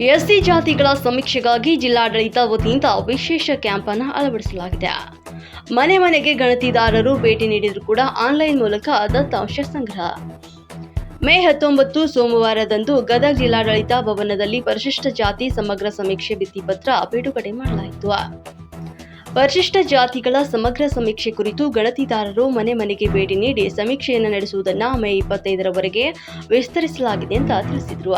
SC ಜಾತಿಗಳ ಸಮೀಕ್ಷೆಗಾಗಿ ಜಿಲ್ಲಾಡಳಿತ ವತಿಯಿಂದ ವಿಶೇಷ ಕ್ಯಾಂಪ್ ಅನ್ನು ಅಳವಡಿಸಲಾಗಿದೆ. ಮನೆ ಮನೆಗೆ ಗಣತಿದಾರರು ಭೇಟಿ ನೀಡಿದರೂ ಕೂಡ ಆನ್ಲೈನ್ ಮೂಲಕ ದತ್ತಾಂಶ ಸಂಗ್ರಹ ಮೇ ಹತ್ತೊಂಬತ್ತು ಸೋಮವಾರದಂದು ಗದಗ ಜಿಲ್ಲಾಡಳಿತ ಭವನದಲ್ಲಿ ಪರಿಶಿಷ್ಟ ಜಾತಿ ಸಮಗ್ರ ಸಮೀಕ್ಷೆ ಭಿತ್ತಿಪತ್ರ ಬಿಡುಗಡೆ ಮಾಡಲಾಯಿತು. ಪರಿಶಿಷ್ಟ ಜಾತಿಗಳ ಸಮಗ್ರ ಸಮೀಕ್ಷೆ ಕುರಿತು ಗಣತಿದಾರರು ಮನೆ ಮನೆಗೆ ಭೇಟಿ ನೀಡಿ ಸಮೀಕ್ಷೆಯನ್ನು ನಡೆಸುವುದನ್ನು ಮೇ ಇಪ್ಪತ್ತೈದರವರೆಗೆ ವಿಸ್ತರಿಸಲಾಗಿದೆ ಅಂತ ತಿಳಿಸಿದರು.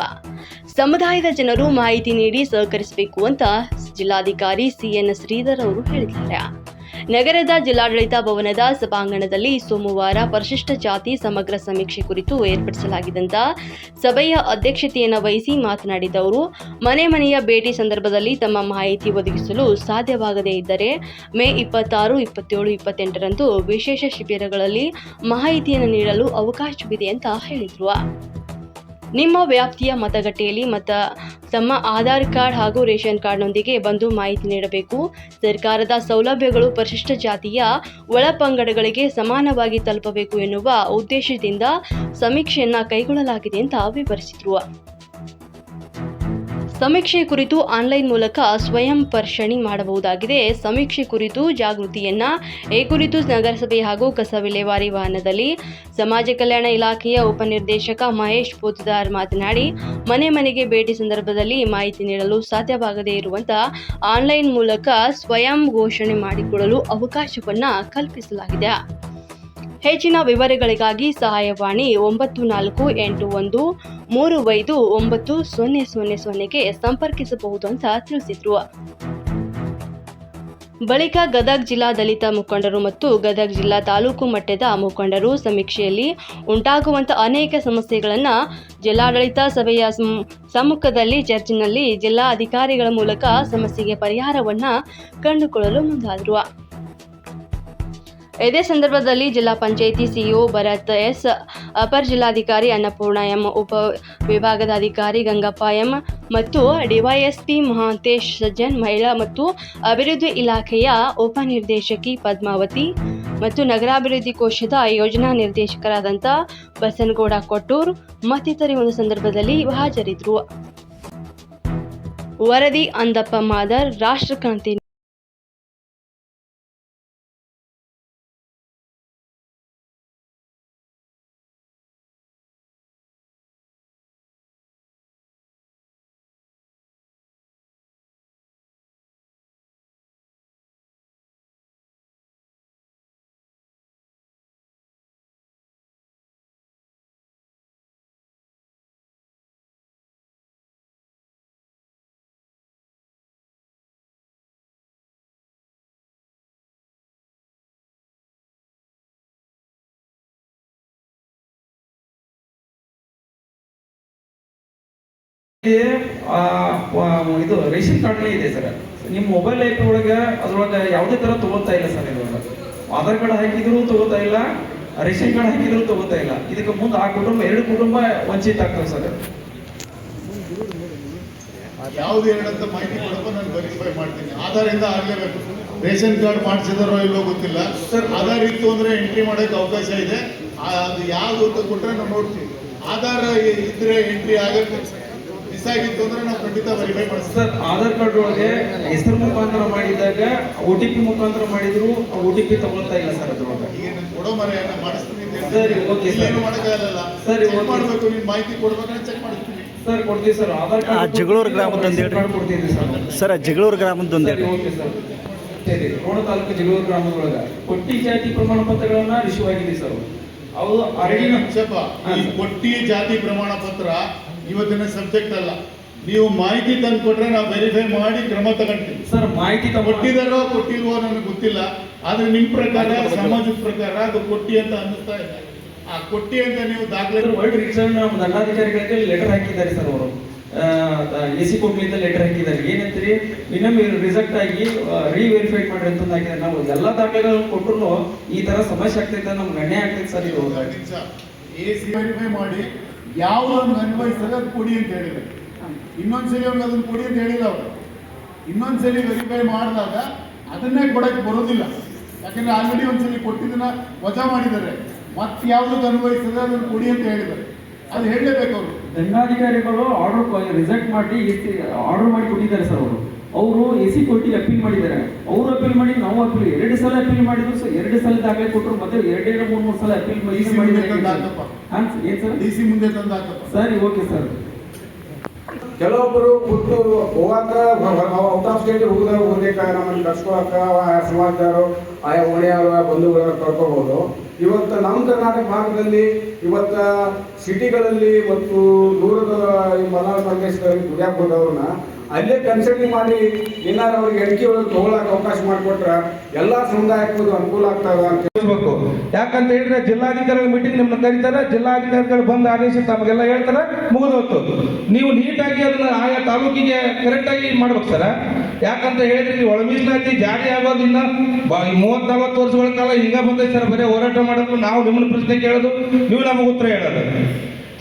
ಸಮುದಾಯದ ಜನರು ಮಾಹಿತಿ ನೀಡಿ ಸಹಕರಿಸಬೇಕು ಅಂತ ಜಿಲ್ಲಾಧಿಕಾರಿ ಸಿಎನ್ ಶ್ರೀಧರ್ ಅವರು ಹೇಳಿದ್ದಾರೆ. ನಗರದ ಜಿಲ್ಲಾಡಳಿತ ಭವನದ ಸಭಾಂಗಣದಲ್ಲಿ ಸೋಮವಾರ ಪರಿಶಿಷ್ಟ ಜಾತಿ ಸಮಗ್ರ ಸಮೀಕ್ಷೆ ಕುರಿತು ಏರ್ಪಡಿಸಲಾಗಿದ್ದಂಥ ಸಭೆಯ ಅಧ್ಯಕ್ಷತೆಯನ್ನು ವಹಿಸಿ ಮಾತನಾಡಿದ ಅವರು, ಮನೆ ಮನೆಯ ಭೇಟಿ ಸಂದರ್ಭದಲ್ಲಿ ತಮ್ಮ ಮಾಹಿತಿ ಒದಗಿಸಲು ಸಾಧ್ಯವಾಗದೇ ಇದ್ದರೆ ಮೇ ಇಪ್ಪತ್ತಾರು, ಇಪ್ಪತ್ತೇಳು, ಇಪ್ಪತ್ತೆಂಟರಂದು ವಿಶೇಷ ಶಿಬಿರಗಳಲ್ಲಿ ಮಾಹಿತಿಯನ್ನು ನೀಡಲು ಅವಕಾಶವಿದೆ ಅಂತ ಹೇಳಿದರು. ನಿಮ್ಮ ವ್ಯಾಪ್ತಿಯ ಮತಗಟ್ಟೆಯಲ್ಲಿ ಮತ ತಮ್ಮ ಆಧಾರ್ ಕಾರ್ಡ್ ಹಾಗೂ ರೇಷನ್ ಕಾರ್ಡ್ನೊಂದಿಗೆ ಬಂದು ಮಾಹಿತಿ ನೀಡಬೇಕು. ಸರ್ಕಾರದ ಸೌಲಭ್ಯಗಳು ಪರಿಶಿಷ್ಟ ಜಾತಿಯ ಒಳಪಂಗಡಗಳಿಗೆ ಸಮಾನವಾಗಿ ತಲುಪಬೇಕು ಎನ್ನುವ ಉದ್ದೇಶದಿಂದ ಸಮೀಕ್ಷೆಯನ್ನ ಕೈಗೊಳ್ಳಲಾಗಿದೆ ಅಂತ ವಿವರಿಸಿದರು. ಸಮೀಕ್ಷೆ ಕುರಿತು ಆನ್ಲೈನ್ ಮೂಲಕ ಸ್ವಯಂ ಪರಿಶಣಿ ಮಾಡಬಹುದಾಗಿದೆ. ಸಮೀಕ್ಷೆ ಕುರಿತು ಜಾಗೃತಿಯನ್ನ ಈ ಕುರಿತು ನಗರಸಭೆ ಹಾಗೂ ಕಸ ವಿಲೇವಾರಿ ವಾಹನದಲ್ಲಿ ಸಮಾಜ ಕಲ್ಯಾಣ ಇಲಾಖೆಯ ಉಪನಿರ್ದೇಶಕ ಮಹೇಶ್ ಪೋತದಾರ್ ಮಾತನಾಡಿ, ಮನೆ ಮನೆಗೆ ಭೇಟಿ ಸಂದರ್ಭದಲ್ಲಿ ಮಾಹಿತಿ ನೀಡಲು ಸಾಧ್ಯವಾಗದೇ ಇರುವಂತಹ ಆನ್ಲೈನ್ ಮೂಲಕ ಸ್ವಯಂ ಘೋಷಣೆ ಮಾಡಿಕೊಳ್ಳಲು ಅವಕಾಶವನ್ನ ಕಲ್ಪಿಸಲಾಗಿದೆ. ಹೆಚ್ಚಿನ ವಿವರಗಳಿಗಾಗಿ ಸಹಾಯವಾಣಿ ಒಂಬತ್ತು ನಾಲ್ಕು ಎಂಟು ಒಂದು, ಮೂರು ಐದು ಒಂಬತ್ತು ಸೊನ್ನೆ ಸೊನ್ನೆ ಸೊನ್ನೆಗೆ ಸಂಪರ್ಕಿಸಬಹುದು ಅಂತ ತಿಳಿಸಿದ್ರು. ಬಳಿಕ ಗದಗ್ ಜಿಲ್ಲಾ ದಲಿತ ಮುಖಂಡರು ಮತ್ತು ಗದಗ್ ಜಿಲ್ಲಾ ತಾಲೂಕು ಮಟ್ಟದ ಮುಖಂಡರು ಸಮೀಕ್ಷೆಯಲ್ಲಿ ಉಂಟಾಗುವಂತಹ ಅನೇಕ ಸಮಸ್ಯೆಗಳನ್ನು ಜಿಲ್ಲಾಡಳಿತ ಸಭೆಯ ಸಮ್- ಸಮ್ಮುಖದಲ್ಲಿ ಚರ್ಚಿನಲ್ಲಿ ಜಿಲ್ಲಾ ಅಧಿಕಾರಿಗಳ ಮೂಲಕ ಸಮಸ್ಯೆಗೆ ಪರಿಹಾರವನ್ನು ಕಂಡುಕೊಳ್ಳಲು ಮುಂದಾದರು. ಇದೇ ಸಂದರ್ಭದಲ್ಲಿ ಜಿಲ್ಲಾ ಪಂಚಾಯಿತಿ ಸಿಇಒ ಭರತ್ ಎಸ್, ಅಪರ ಜಿಲ್ಲಾಧಿಕಾರಿ ಅನ್ನಪೂರ್ಣ ಎಂ, ಉಪ ವಿಭಾಗದ ಅಧಿಕಾರಿ ಗಂಗಪ್ಪ ಎಂ ಮತ್ತು ಡಿವೈಎಸ್ಪಿ ಮಹಾಂತೇಶ್ ಸಜ್ಜನ್, ಮಹಿಳಾ ಮತ್ತು ಅಭಿವೃದ್ಧಿ ಇಲಾಖೆಯ ಉಪನಿರ್ದೇಶಕಿ ಪದ್ಮಾವತಿ ಮತ್ತು ನಗರಾಭಿವೃದ್ಧಿ ಕೋಶದ ಯೋಜನಾ ನಿರ್ದೇಶಕರಾದಂಥ ಬಸನಗೌಡ ಕೊಟ್ಟೂರ್ ಮತ್ತಿತರ ಒಂದು ಸಂದರ್ಭದಲ್ಲಿ ಹಾಜರಿದ್ದರು ವರದಿ ಅಂದಪ್ಪ ಮಾದರ್ ರಾಷ್ಟ್ರಕ್ರಾಂತಿ ಇದೆ, ರೇಷನ್ ಕಾರ್ಡ್ನೇ ಇದೆ ಸರ್. ನಿಮ್ಮ ಮೊಬೈಲ್ ಆ್ಯಪ್ ಒಳಗೆ ಅದ್ರೊಳಗೆ ಯಾವುದೇ ಥರ ತಗೋತಾ ಇಲ್ಲ ಸರ್ ಇದ್ರೊಳಗೆ ಆಧಾರ್ ಕಾರ್ಡ್ ಹಾಕಿದ್ರು ತಗೋತಾ ಇಲ್ಲ ರೇಷನ್ ಕಾರ್ಡ್ ಹಾಕಿದ್ರು ತಗೋತಾ ಇಲ್ಲ. ಇದಕ್ಕೆ ಮುಂದೆ ಆ ಕುಟುಂಬ ಎರಡು ಕುಟುಂಬ ವಂಚಿತ ಆಗ್ತವೆ ಸರ್. ಯಾವ್ದು ಹೇಳಂತ ಮಾಹಿತಿ ಕೊಡಪ್ಪ ನಾನು ವೆರಿಫೈ ಮಾಡ್ತೀನಿ. ಆಧಾರಿಂದ ಆಗ್ಲೇಬೇಕು. ರೇಷನ್ ಕಾರ್ಡ್ ಮಾಡಿಸಿದಾರೋ ಇಲ್ಲೋ ಗೊತ್ತಿಲ್ಲ. ಸರ್. ಆಧಾರ್ ಇತ್ತು ಅಂದ್ರೆ ಎಂಟ್ರಿ ಮಾಡೋಕೆ ಅವಕಾಶ ಇದೆ. ಅದು ಯಾವ್ದು ಅಂತ ಕೊಟ್ರೆ ನಾವು ನೋಡ್ತೀವಿ ಆಧಾರ್ ಇದ್ರೆ ಎಂಟ್ರಿ ಆಗಕ್ಕೆ ಮಿಸ್ ಆಗಿತ್ತು ಅಂದ್ರೆ ನಾವು ಖಂಡಿತ ವೆರಿಫೈ ಮಾಡಿಸ್ತೀವಿ ಸರ್ ಆಧಾರ್ ಕಾರ್ಡ್ ಒಳಗೆ ಹೆಸರು ಮುಖಾಂತರ ಮಾಡಿದಾಗ ಒ ಟಿ ಪಿ ಮುಖಾಂತರ ಮಾಡಿದ್ರು ಒ ಟಿ ಪಿ ತಗೊಳ್ತಾ ಇಲ್ಲ ಸರ್ ಅದ್ರೊಳಗೆ. ಏನು ನಾನು ಕೊಡೋ ಮರೆ ಮಾಡಿಸ್ತೀನಿ ಅಂತ ಸರಿ, ಓಕೆ ಸರ್. ಇಲ್ಲೇನು ಮಾಡೋಕ್ಕಾಗಲ್ಲ ಸರಿ, ಚೆಕ್ ಮಾಡಬೇಕು ಮಾಡ್ಬೇಕು ಮಾಹಿತಿ ಕೊಡ್ಬೇಕಂದ್ರೆ ಚೆಕ್ ಮಾಡ್ತೀನಿ ಸರ್ ಕೊಡ್ತೀವಿ ಸರ್. ಆಧಾರ್ ಆ, ಕಾರ್ಡ್ ಜಗಳೂರು ಗ್ರಾಮದ ಒಂದು ಕಾರ್ಡ್ ಕೊಡ್ತೀವಿ ಸರ್. ಸರ್ ಜಗಳೂರು ಗ್ರಾಮದ ಒಂದು ಓಕೆ ಸರ್. ಸರಿ ರೋಣ ತಾಲೂಕು ಜಗಳೂರು ಗ್ರಾಮದೊಳಗ ಕೊಟ್ಟಿ ಜಾತಿ ಪ್ರಮಾಣ ಪತ್ರಗಳನ್ನ ರಿಸೀವ್ ಆಗಿದೆ ಸರ್ ಅವು ಈ ಕೊಟ್ಟಿ ಜಾತಿ ಪ್ರಮಾಣ ಪತ್ರ ಇವತ್ತಿನ ಸಬ್ಜೆಕ್ಟ್ ಅಲ್ಲ. ನೀವು ಮಾಹಿತಿ ತಂದು ಕೊಟ್ರೆ ನಾವು ವೆರಿಫೈ ಮಾಡಿ ಕ್ರಮ ತಗೊಂತೀವಿ ಸರ್ ಮಾಹಿತಿ ಕೊಟ್ಟಿದಾರೋ ಕೊಟ್ಟಿಲ್ವೋ ನನಗೆ ಗೊತ್ತಿಲ್ಲ. ಆದ್ರೆ ನಿಮ್ ಪ್ರಕಾರ ಸಮಾಜದ ಪ್ರಕಾರ ಅದು ಕೊಟ್ಟಿ ಅಂತ ಅನ್ನಿಸ್ತಾ ಇದೆ. ಆ ಕೊಟ್ಟಿ ಅಂತ ನೀವು ದಾಖಲೆ ವರ್ಲ್ಡ್ ನಮ್ಮ ದಂಡಾಧಿಕಾರಿಗಳಿಗೆ ಲೆಟರ್ ಹಾಕಿದ್ದಾರೆ ಸರ್ ಅವರು. ಎ ಸಿ ಕೊಡ್ಲಿಂದ ಲೆಟರ್ ಹಾಕಿದ್ದಾರೆ. ಏನಂತೀರಿ? ಇನ್ನೊಮ್ಮೆ ರಿಸಲ್ಟ್ ಆಗಿ ರಿವೆರಿಫೈ ಮಾಡಿ ಅಂತ ಹಾಕಿದ್ದಾರೆ. ನಾವು ಎಲ್ಲ ದಾಖಲೆಗಳನ್ನು ಕೊಟ್ಟರು ಈ ತರ ಸಮಸ್ಯೆ ಆಗ್ತೈತೆ ನಮ್ಗೆ ಗಣ್ಯ ಆಗ್ತೈತೆ ಸರ್ ಇದು. ಎ ಸಿ ವೆರಿಫೈ ಮಾಡಿ ಯಾವುದನ್ನು ಅನುಭವಿಸಿದ್ರೆ ಅದು ಕೊಡಿ ಅಂತ ಹೇಳಿದ್ರು. ಇನ್ನೊಂದ್ಸಲಿ ಅವ್ರಿಗೆ ಅದನ್ನು ಕೊಡಿ ಅಂತ ಹೇಳಿಲ್ಲ ಅವರು. ಇನ್ನೊಂದ್ಸಲಿ ವೆರಿಫೈ ಮಾಡಿದಾಗ ಅದನ್ನೇ ಕೊಡಕ್ಕೆ ಬರೋದಿಲ್ಲ. ಯಾಕಂದ್ರೆ ಆಲ್ರೆಡಿ ಒಂದ್ಸಲಿ ಕೊಟ್ಟಿದ್ದನ್ನ ವಜಾ ಮಾಡಿದ್ದಾರೆ. ಮತ್ತೆ ಯಾವುದಕ್ಕೆ ಅನುಭವಿಸಿದ್ರೆ ಅದನ್ನು ಕೊಡಿ ಅಂತ ಹೇಳಿದ್ದಾರೆ. ಅದು ಹೇಳಲೇಬೇಕು ಅವರು. ದಂಡಾಧಿಕಾರಿಗಳು ಆರ್ಡರ್ ರಿಸೆಕ್ಟ್ ಮಾಡಿ ಆರ್ಡರ್ ಮಾಡಿ ಕೊಟ್ಟಿದ್ದಾರೆ ಸರ್ ಅವರು. ಅವರು ಎ ಸಿ ಕೋರ್ಟಿಗೆ ಅಪೀಲ್ ಮಾಡಿದ್ದಾರೆ. ಅವರು ಅಪೀಲ್ ಮಾಡಿ ನಾವು ಅಪೀಲ್ ಎರಡು ಸಲ ಅಪೀಲ್ ಮಾಡಿದ್ರು ಸರ್. ಎರಡು ಸಲ ದಾಖಲೆ ಕೊಟ್ಟರು ಮತ್ತೆ ಎರಡೆರಡು ಮೂರು ಮೂರು ಸಲ ಅಪೀಲ್ DC ಏನ್ ಸರ್? ಡಿ ಸಿ ಮುಂದೆ ತಂದು ಹಾಕಪ್ಪ ಸರಿ ಓಕೆ ಸರ್. ಕೆಲವೊಬ್ಬರು ಬಿಟ್ಟು ಹೋಗಾಕ ಔಟ್ ಆಫ್ ಸ್ಟೇಟ್ ಹೋಗಿದಾಗ ಹೋಗ್ಬೇಕ ನಮ್ಮನ್ನು ಕರ್ಸ್ಕೊಳಕ ಆಯಾ ಸಮಾಜದವರು ಆಯಾ ಓಣಿಯವರು ಬಂಧುಗಳ ಕರ್ಕೋಬಹುದು ಇವತ್ತು ನಮ್ಮ ಕರ್ನಾಟಕ ಭಾಗದಲ್ಲಿ ಇವತ್ತು ಸಿಟಿಗಳಲ್ಲಿ ಮತ್ತು ದೂರದ ಈ ಮಲಾಳ ಪ್ರದೇಶದಲ್ಲಿ ದುಡಿಯಾಕ ಹೋದವ್ರನ್ನ ಅಲ್ಲೇ ಕನ್ಸಲ್ಟಿಂಗ್ ಮಾಡಿ ಏನಾರು ಅವ್ರಿಗೆ ಅಡಿಕೆ ಒಳಗೆ ತಗೊಳಕ್ ಅವಕಾಶ ಮಾಡಿಕೊಟ್ರೆ ಎಲ್ಲಾ ಸಮುದಾಯಕ್ಕೂ ಅನುಕೂಲ ಆಗ್ತದ ಅಂತ ತಿಳಿಸ್ಬೇಕು. ಯಾಕಂತ ಹೇಳಿದ್ರೆ ಜಿಲ್ಲಾಧಿಕಾರಿಗಳ ಮೀಟಿಂಗ್ ನಿಮ್ಮನ್ನ ಕರೀತಾರೆ, ಜಿಲ್ಲಾಧಿಕಾರಿಗಳು ಬಂದು ಆದೇಶ ತಮಗೆಲ್ಲ ಹೇಳ್ತಾರೆ, ಮುಗಿದೋಯ್ತು. ನೀವು ನೀಟಾಗಿ ಅದನ್ನ ಆಯಾ ತಾಲೂಕಿಗೆ ಕರೆಕ್ಟಾಗಿ ಮಾಡ್ಬೇಕು ಸರ್. ಯಾಕಂತ ಹೇಳಿದ್ರೆ ನೀವು ಒಳ ಮೀಸಲಾತಿ ಜಾರಿ ಆಗೋದಿನ್ನ ಮೂವತ್ ನಲ್ವತ್ತು ವರ್ಷಗಳ ಕಾಲ ಹಿಂಗ ಬಂದೈತೆ ಸರ್, ಬರೀ ಹೋರಾಟ ಮಾಡೋದು, ನಾವು ನಿಮ್ಮನ್ನ ಪ್ರಶ್ನೆ ಕೇಳೋದು, ನೀವು ನಮಗೆ ಉತ್ತರ ಹೇಳೋದು.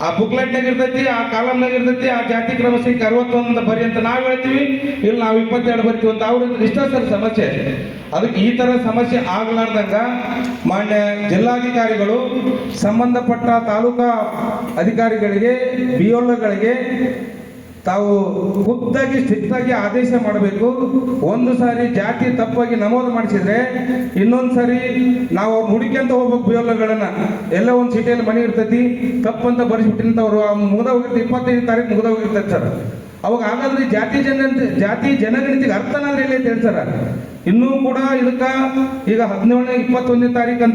ಆ ಬುಕ್ಲೆಟ್ನಾಗ ಇರ್ತೈತಿ, ಆ ಕಾಲಮ್ನಾಗ ಇರ್ತೈತಿ, ಆ ಜಾತಿ ಕ್ರಮ ಸಂಖ್ಯೆ ಅರವತ್ತೊಂದು ಬರಿ ಅಂತ ನಾವು ಹೇಳ್ತೀವಿ. ಇಲ್ಲಿ ನಾವು ಇಪ್ಪತ್ತೆರಡು ಬರ್ತೀವಿ ಅಂತ ಅವ್ರ ಇಷ್ಟ ಸರ್ ಸಮಸ್ಯೆ. ಅದಕ್ಕೆ ಈ ಥರ ಸಮಸ್ಯೆ ಆಗ್ಲಾರ್ದಂಗ ಮಾನ್ಯ ಜಿಲ್ಲಾಧಿಕಾರಿಗಳು, ಸಂಬಂಧಪಟ್ಟ ತಾಲೂಕಾ ಅಧಿಕಾರಿಗಳಿಗೆ, ಬಿ ತಾವು ಗುಪ್ತಾಗಿ ಸ್ಟ್ರಿಕ್ಟಾಗಿ ಆದೇಶ ಮಾಡಬೇಕು. ಒಂದು ಸಾರಿ ಜಾತಿ ತಪ್ಪಾಗಿ ನಮೂದು ಮಾಡಿಸಿದ್ರೆ, ಇನ್ನೊಂದು ಸಾರಿ ನಾವು ಅವ್ರು ಹುಡುಕ್ಯಂತ ಹೋಗ್ಬೇಕು ಬಿಯೋಲಗಳನ್ನ ಎಲ್ಲ ಒಂದು ಸಿಟಿಯಲ್ಲಿ ಮನೆ ಇರ್ತೈತಿ, ತಪ್ಪಂತ ಬರೆಸ್ಬಿಟ್ಟಿಂತ ಅವರು ಮುಗ್ದ ಹೋಗಿರ್ತಾರೆ ಇಪ್ಪತ್ತೈದು ತಾರೀಕು ಮುಗ್ದ ಹೋಗಿರ್ತೈತೆ ಸರ್. ಅವಾಗ ಹಾಗಾದ್ರೆ ಜಾತಿ ಜನ ಜಾತಿ ಜನಗಣತಿಗೆ ಅರ್ಥನಾದ್ರೆ ಎಲ್ಲಿ ಅಂತ ಹೇಳ್ತಾರ? ಇನ್ನೂ ಕೂಡ ಇದಕ್ಕೆ ಈಗ ಹದಿನೇಳನೇ ಇಪ್ಪತ್ತೊಂದನೇ ತಾರೀಕು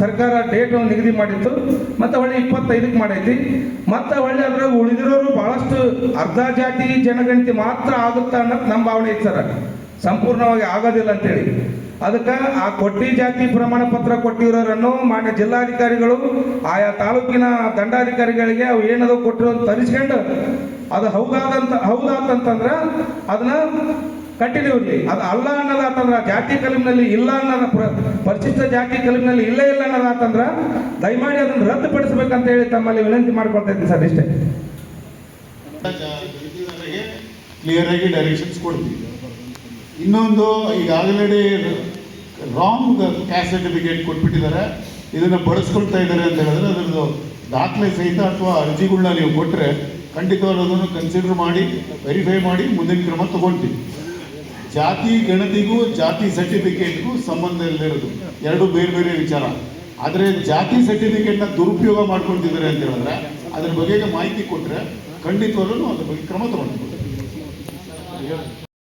ಸರ್ಕಾರ ಡೇಟ್ ನಿಗದಿ ಮಾಡಿತ್ತು. ಮತ್ತೆ ಒಳ್ಳೆ ಇಪ್ಪತ್ತೈದಕ್ಕೆ ಮಾಡೈತಿ. ಮತ್ತೆ ಒಳ್ಳೆ ಅದ್ರಾಗ ಉಳಿದಿರೋರು ಬಹಳಷ್ಟು ಅರ್ಧ ಜಾತಿ ಜನಗಣತಿ ಮಾತ್ರ ಆಗುತ್ತೆ ಅನ್ನೋದು ನಮ್ಮ ಭಾವನೆ ಐತೆ ಸರ್. ಸಂಪೂರ್ಣವಾಗಿ ಆಗೋದಿಲ್ಲ ಅಂತೇಳಿ. ಅದಕ್ಕೆ ಆ ಕೊಟ್ಟಿ ಜಾತಿ ಪ್ರಮಾಣ ಪತ್ರ ಕೊಟ್ಟಿರೋರನ್ನು ಮಾನ್ಯ ಜಿಲ್ಲಾಧಿಕಾರಿಗಳು ಆಯಾ ತಾಲೂಕಿನ ದಂಡಾಧಿಕಾರಿಗಳಿಗೆ ಅವು ಏನದು ಕೊಟ್ಟಿರೋ ತರಿಸ್ಕೊಂಡು ಅದು ಹೌದಾದಂತ ಹೌದಾತಂತಂದ್ರೆ ಅದನ್ನ ಕಂಟಿನ್ಯೂ ಅದು ಅಲ್ಲ ಅನ್ನೋದಾತಂದ್ರೆ ಜಾತಿ ಕಲಿಮಿನಲ್ಲಿ ಇಲ್ಲ ಅನ್ನೋದ ಪ್ರ- ಪರಿಶಿಷ್ಟ ಜಾತಿ ಕಲಿಮಿನಲ್ಲಿ ಇಲ್ಲೇ ಇಲ್ಲ ಅನ್ನೋದಾತಂದ್ರೆ ದಯಮಾಡಿ ಅದನ್ನು ರದ್ದುಪಡಿಸ್ಬೇಕಂತ ಹೇಳಿ ತಮ್ಮಲ್ಲಿ ವಿನಂತಿ ಮಾಡ್ಕೊಳ್ತಾ ಸರ್ ಇಷ್ಟೇ. ಕ್ಲಿಯರ್ ಆಗಿ ಡೈರೆಕ್ಷನ್ಸ್ ಕೊಡ್ತೀವಿ. ಇನ್ನೊಂದು ಈಗ ಆಲ್ರೆಡಿ ರಾಂಗ್ ಕ್ಯಾಸ್ಟ್ ಸರ್ಟಿಫಿಕೇಟ್ ಕೊಟ್ಬಿಟ್ಟಿದ್ದಾರೆ. ಇದನ್ನು ಬಳಸ್ಕೊಳ್ತಾ ಇದ್ದಾರೆ ಅಂತ ಹೇಳಿದ್ರೆ ಅದರದ್ದು ದಾಖಲೆ ಸಹಿತ ಅಥವಾ ಅರ್ಜಿಗಳನ್ನ ನೀವು ಕೊಟ್ಟರೆ ಖಂಡಿತವಾಗ್ಲೂ ಅದನ್ನು ಕನ್ಸಿಡರ್ ಮಾಡಿ ವೆರಿಫೈ ಮಾಡಿ ಮುಂದಿನ ಕ್ರಮ ತಗೊಳ್ತೀವಿ. ಜಾತಿ, ಗಣತಿಗೂ, ಜಾತಿ ಸರ್ಟಿಫಿಕೇಟ್ಗೂ ಸಂಬಂಧ ಇಲ್ಲದಿರೋದು ಎರಡು ಬೇರೆ ಬೇರೆ ವಿಚಾರ. ಆದರೆ ಜಾತಿ ಸರ್ಟಿಫಿಕೇಟ್ನ ದುರುಪಯೋಗ ಮಾಡ್ಕೊಳ್ತಿದ್ದಾರೆ ಅಂತ ಹೇಳಿದ್ರೆ, ಅದ್ರ ಬಗ್ಗೆ ಮಾಹಿತಿ ಕೊಟ್ಟರೆ ಖಂಡಿತವಾಗ್ಲೂ ಅದ್ರ ಬಗ್ಗೆ ಕ್ರಮ ತಗೊಳ್ತೀವಿ.